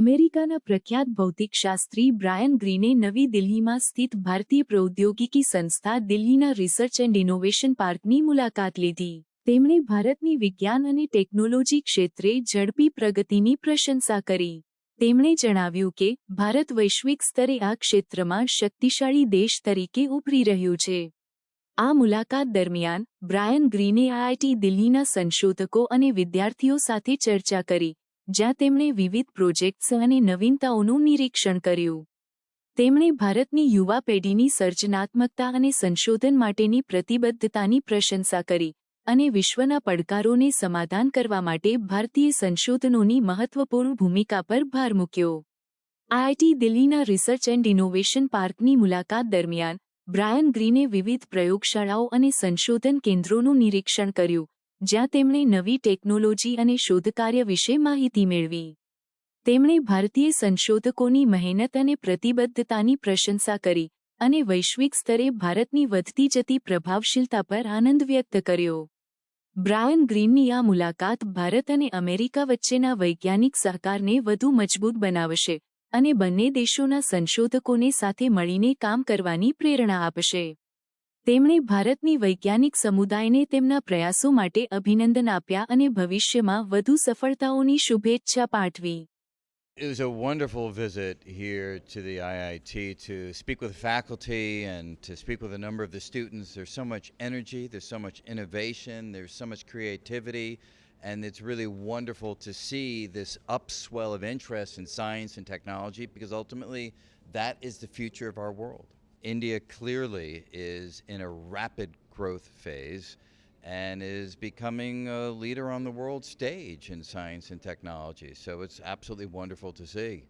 અમેરિકાના પ્રખ્યાત ભૌતિકશાસ્ત્રી બ્રાયન ગ્રીને નવી દિલ્હીમાં સ્થિત ભારતીય પ્રૌદ્યોગિકી સંસ્થા દિલ્હીના રિસર્ચ એન્ડ ઇનોવેશન પાર્કની મુલાકાત લીધી. તેમણે ભારતની વિજ્ઞાન અને ટેકનોલોજી ક્ષેત્રે ઝડપી પ્રગતિની પ્રશંસા કરી. તેમણે જણાવ્યું કે, ભારત વૈશ્વિક સ્તરે આ ક્ષેત્રમાં શક્તિશાળી દેશ તરીકે ઉભરી રહ્યું છે. આ મુલાકાત દરમિયાન, બ્રાયન ગ્રીને આઈઆઈટી દિલ્હીના સંશોધકો અને વિદ્યાર્થીઓ સાથે ચર્ચા કરી. જ્યાં તેમણે વિવિધ પ્રોજેક્ટ્સ અને નવીનતાઓનું નિરીક્ષણ કર્યું. તેમણે ભારતની યુવા પેઢીની સર્જનાત્મકતા અને સંશોધન માટેની પ્રતિબદ્ધતાની પ્રશંસા કરી અને વિશ્વના પડકારોને સમાધાન કરવા માટે ભારતીય સંશોધનોની મહત્વપૂર્ણ ભૂમિકા પર ભાર મૂક્યો. આઈઆઈટી દિલ્હીના રિસર્ચ એન્ડ ઇનોવેશન પાર્કની મુલાકાત દરમિયાન બ્રાયન ગ્રીને વિવિધ પ્રયોગશાળાઓ અને સંશોધન કેન્દ્રોનું નિરીક્ષણ કર્યું જ્યાં તેમણે નવી ટેકનોલોજી અને શોધકાર્ય વિશે માહિતી મેળવી. તેમણે ભારતીય સંશોધકોની મહેનત અને પ્રતિબદ્ધતાની પ્રશંસા કરી અને વૈશ્વિક સ્તરે ભારતની વધતી જતી પ્રભાવશીલતા પર આનંદ વ્યક્ત કર્યો. બ્રાયન ગ્રીનની આ મુલાકાત ભારત અને અમેરિકા વચ્ચેના વૈજ્ઞાનિક સહકારને વધુ મજબૂત બનાવશે અને બંને દેશોના સંશોધકોને સાથે મળીને કામ કરવાની પ્રેરણા આપશે. તેમણે ભારતની વૈજ્ઞાનિક સમુદાયને તેમના પ્રયાસો માટે અભિનંદન આપ્યા અને ભવિષ્યમાં વધુ સફળતાઓની શુભેચ્છા પાઠવી It was a wonderful visit here to the IIT to speak with faculty and to speak with a number of the students. There's so much energy, there's so much innovation, there's so much creativity, and it's really wonderful to see this upswell of interest in science and technology because ultimately that is the future of our world. India clearly is in a rapid growth phase and is becoming a leader on the world stage in science and technology. So it's absolutely wonderful to see.